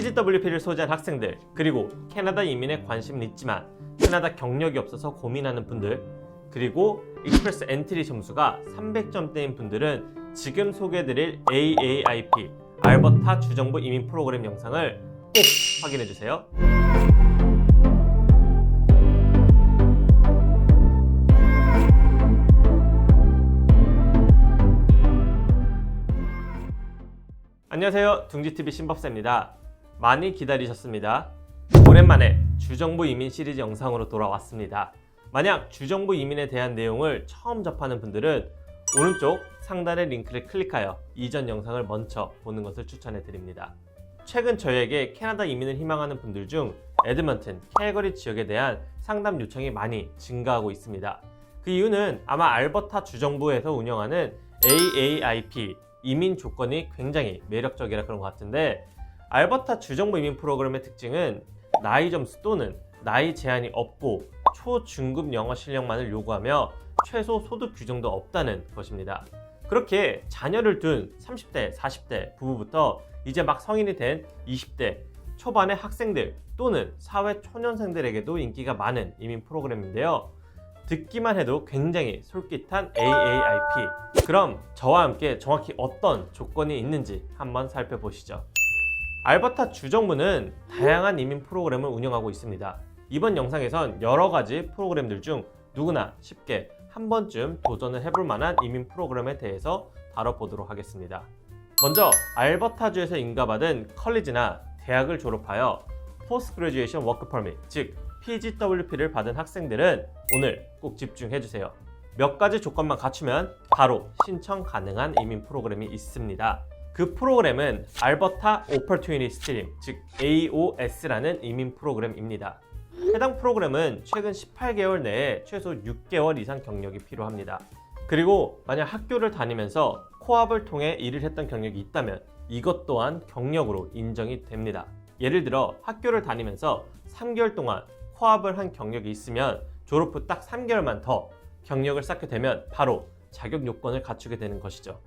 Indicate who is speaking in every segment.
Speaker 1: PGWP를 소지한 학생들, 그리고 캐나다 이민에 관심은 있지만 캐나다 경력이 없어서 고민하는 분들, 그리고 익스프레스 엔트리 점수가 300점대인 분들은 지금 소개해드릴 AAIP 알버타 주정부 이민 프로그램 영상을 꼭 확인해주세요. 안녕하세요. 둥지TV 신법사입니다. 많이 기다리셨습니다. 오랜만에 주정부 이민 시리즈 영상으로 돌아왔습니다. 만약 주정부 이민에 대한 내용을 처음 접하는 분들은 오른쪽 상단의 링크를 클릭하여 이전 영상을 먼저 보는 것을 추천해 드립니다. 최근 저희에게 캐나다 이민을 희망하는 분들 중 에드먼튼, 캘거리 지역에 대한 상담 요청이 많이 증가하고 있습니다. 그 이유는 아마 알버타 주정부에서 운영하는 AAIP 이민 조건이 굉장히 매력적이라 그런 것 같은데 알버타 주정부 이민 프로그램의 특징은 나이 점수 또는 나이 제한이 없고 초중급 영어 실력만을 요구하며 최소 소득 규정도 없다는 것입니다. 그렇게 자녀를 둔 30대, 40대 부부부터 이제 막 성인이 된 20대 초반의 학생들 또는 사회 초년생들에게도 인기가 많은 이민 프로그램인데요. 듣기만 해도 굉장히 솔깃한 AAIP. 그럼 저와 함께 정확히 어떤 조건이 있는지 한번 살펴보시죠. 알버타 주정부는 다양한 이민 프로그램을 운영하고 있습니다. 이번 영상에선 여러 가지 프로그램들 중 누구나 쉽게 한 번쯤 도전을 해볼 만한 이민 프로그램에 대해서 다뤄보도록 하겠습니다. 먼저 알버타주에서 인가받은 컬리지나 대학을 졸업하여 포스트 그레듀에이션 워크 퍼밋, 즉 PGWP를 받은 학생들은 오늘 꼭 집중해 주세요. 몇 가지 조건만 갖추면 바로 신청 가능한 이민 프로그램이 있습니다. 그 프로그램은 알버타 오퍼튜니티 스트림, 즉 AOS라는 이민 프로그램입니다. 해당 프로그램은 최근 18개월 내에 최소 6개월 이상 경력이 필요합니다. 그리고 만약 학교를 다니면서 코앞을 통해 일을 했던 경력이 있다면 이것 또한 경력으로 인정이 됩니다. 예를 들어 학교를 다니면서 3개월 동안 코앞을 한 경력이 있으면 졸업 후 딱 3개월만 더 경력을 쌓게 되면 바로 자격 요건을 갖추게 되는 것이죠.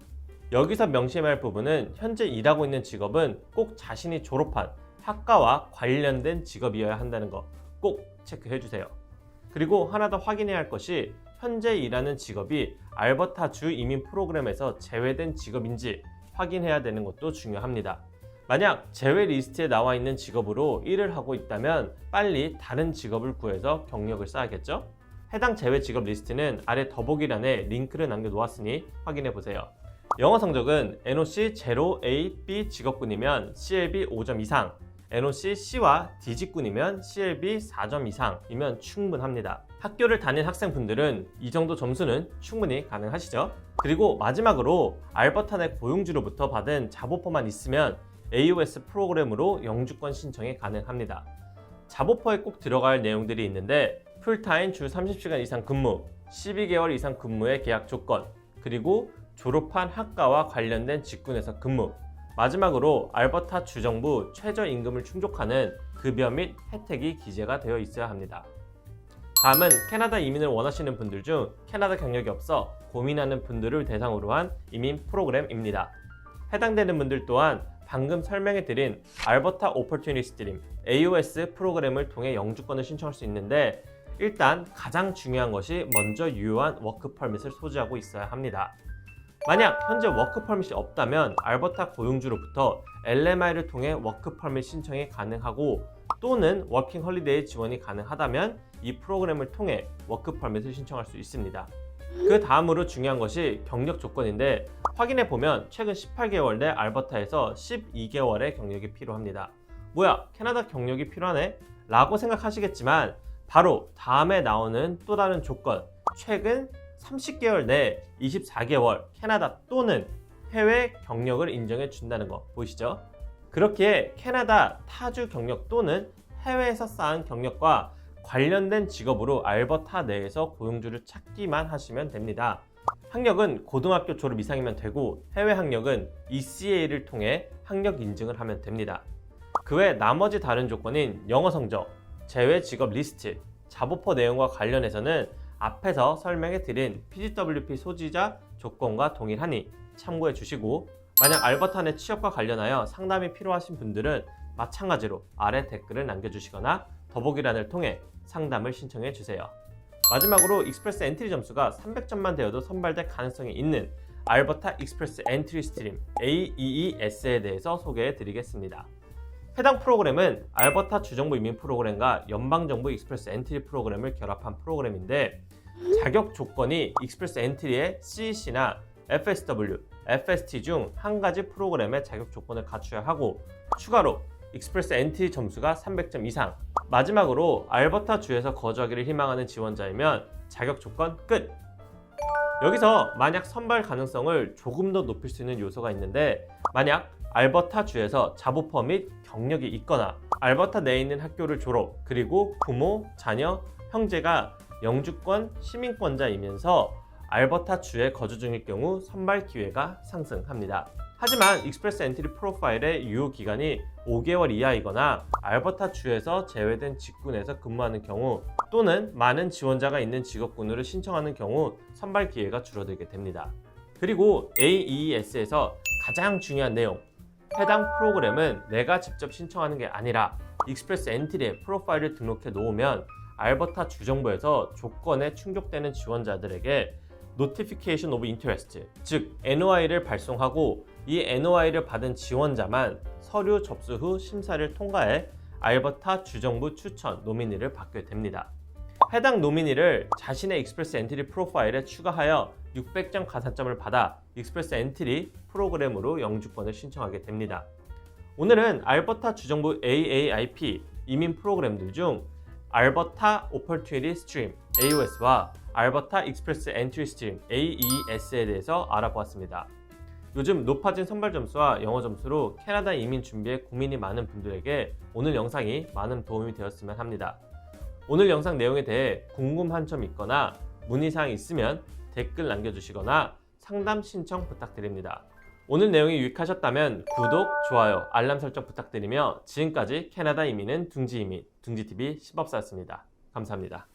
Speaker 1: 여기서 명심해야 할 부분은 현재 일하고 있는 직업은 꼭 자신이 졸업한 학과와 관련된 직업이어야 한다는 거 꼭 체크해 주세요. 그리고 하나 더 확인해야 할 것이 현재 일하는 직업이 알버타 주 이민 프로그램에서 제외된 직업인지 확인해야 되는 것도 중요합니다. 만약 제외 리스트에 나와 있는 직업으로 일을 하고 있다면 빨리 다른 직업을 구해서 경력을 쌓아야겠죠? 해당 제외 직업 리스트는 아래 더보기란에 링크를 남겨 놓았으니 확인해 보세요. 영어 성적은 NOC 0A B 직업군이면 CLB 5점 이상, NOC C와 D 직군이면 CLB 4점 이상이면 충분합니다. 학교를 다닌 학생분들은 이 정도 점수는 충분히 가능하시죠? 그리고 마지막으로 알버타 내 고용주로부터 받은 자보포만 있으면 AOS 프로그램으로 영주권 신청이 가능합니다. 자보포에 꼭 들어갈 내용들이 있는데 풀타임 주 30시간 이상 근무, 12개월 이상 근무의 계약 조건, 그리고 졸업한 학과와 관련된 직군에서 근무, 마지막으로 알버타 주정부 최저임금을 충족하는 급여 및 혜택이 기재가 되어 있어야 합니다. 다음은 캐나다 이민을 원하시는 분들 중 캐나다 경력이 없어 고민하는 분들을 대상으로 한 이민 프로그램입니다. 해당되는 분들 또한 방금 설명해 드린 알버타 오퍼튜니티 스트림 AOS 프로그램을 통해 영주권을 신청할 수 있는데 일단 가장 중요한 것이 먼저 유효한 워크 퍼밋을 소지하고 있어야 합니다. 만약 현재 워크 퍼밋이 없다면 알버타 고용주로부터 LMI를 통해 워크 퍼밋 신청이 가능하고 또는 워킹 헐리데이 지원이 가능하다면 이 프로그램을 통해 워크 퍼밋을 신청할 수 있습니다. 그 다음으로 중요한 것이 경력 조건인데 확인해 보면 최근 18개월 내 알버타에서 12개월의 경력이 필요합니다. 뭐야, 캐나다 경력이 필요하네? 라고 생각하시겠지만 바로 다음에 나오는 또 다른 조건, 최근 30개월 내 24개월 캐나다 또는 해외 경력을 인정해 준다는 거 보이시죠? 그렇게 캐나다 타주 경력 또는 해외에서 쌓은 경력과 관련된 직업으로 알버타 내에서 고용주를 찾기만 하시면 됩니다. 학력은 고등학교 졸업 이상이면 되고 해외 학력은 ECA를 통해 학력 인증을 하면 됩니다. 그 외 나머지 다른 조건인 영어 성적, 제외 직업 리스트, 자보포 내용과 관련해서는 앞에서 설명해 드린 PGWP 소지자 조건과 동일하니 참고해 주시고 만약 알버타 내 취업과 관련하여 상담이 필요하신 분들은 마찬가지로 아래 댓글을 남겨주시거나 더보기란을 통해 상담을 신청해 주세요. 마지막으로 익스프레스 엔트리 점수가 300점만 되어도 선발될 가능성이 있는 알버타 익스프레스 엔트리 스트림 AEES에 대해서 소개해 드리겠습니다. 해당 프로그램은 알버타 주정부 이민 프로그램과 연방정부 익스프레스 엔트리 프로그램을 결합한 프로그램인데 자격 조건이 익스프레스 엔트리의 CEC나 FSW, FST 중 한 가지 프로그램의 자격 조건을 갖춰야 하고 추가로 익스프레스 엔트리 점수가 300점 이상. 마지막으로 알버타 주에서 거주하기를 희망하는 지원자이면 자격 조건 끝! 여기서 만약 선발 가능성을 조금 더 높일 수 있는 요소가 있는데 만약 알버타 주에서 자부퍼 및 경력이 있거나 알버타 내에 있는 학교를 졸업 그리고 부모, 자녀, 형제가 영주권 시민권자이면서 알버타 주에 거주 중일 경우 선발 기회가 상승합니다. 하지만 익스프레스 엔트리 프로파일의 유효 기간이 5개월 이하이거나 알버타 주에서 제외된 직군에서 근무하는 경우 또는 많은 지원자가 있는 직업군으로 신청하는 경우 선발 기회가 줄어들게 됩니다. 그리고 AES에서 가장 중요한 내용 해당 프로그램은 내가 직접 신청하는 게 아니라 익스프레스 엔트리에 프로파일을 등록해 놓으면 알버타 주정부에서 조건에 충족되는 지원자들에게 Notification of Interest, 즉 NOI를 발송하고 이 NOI를 받은 지원자만 서류 접수 후 심사를 통과해 알버타 주정부 추천 노미니를 받게 됩니다. 해당 노미니를 자신의 익스프레스 엔트리 프로파일에 추가하여 600점 가산점을 받아 익스프레스 엔트리 프로그램으로 영주권을 신청하게 됩니다. 오늘은 알버타 주정부 AAIP 이민 프로그램들 중 알버타 오퍼튜니티 스트림 AOS와 알버타 익스프레스 엔트리 스트림 AES에 대해서 알아보았습니다. 요즘 높아진 선발 점수와 영어 점수로 캐나다 이민 준비에 고민이 많은 분들에게 오늘 영상이 많은 도움이 되었으면 합니다. 오늘 영상 내용에 대해 궁금한 점 있거나 문의사항 있으면 댓글 남겨주시거나 상담 신청 부탁드립니다. 오늘 내용이 유익하셨다면 구독, 좋아요, 알람 설정 부탁드리며 지금까지 캐나다 이민은 둥지 이민, 둥지TV 10법사였습니다. 감사합니다.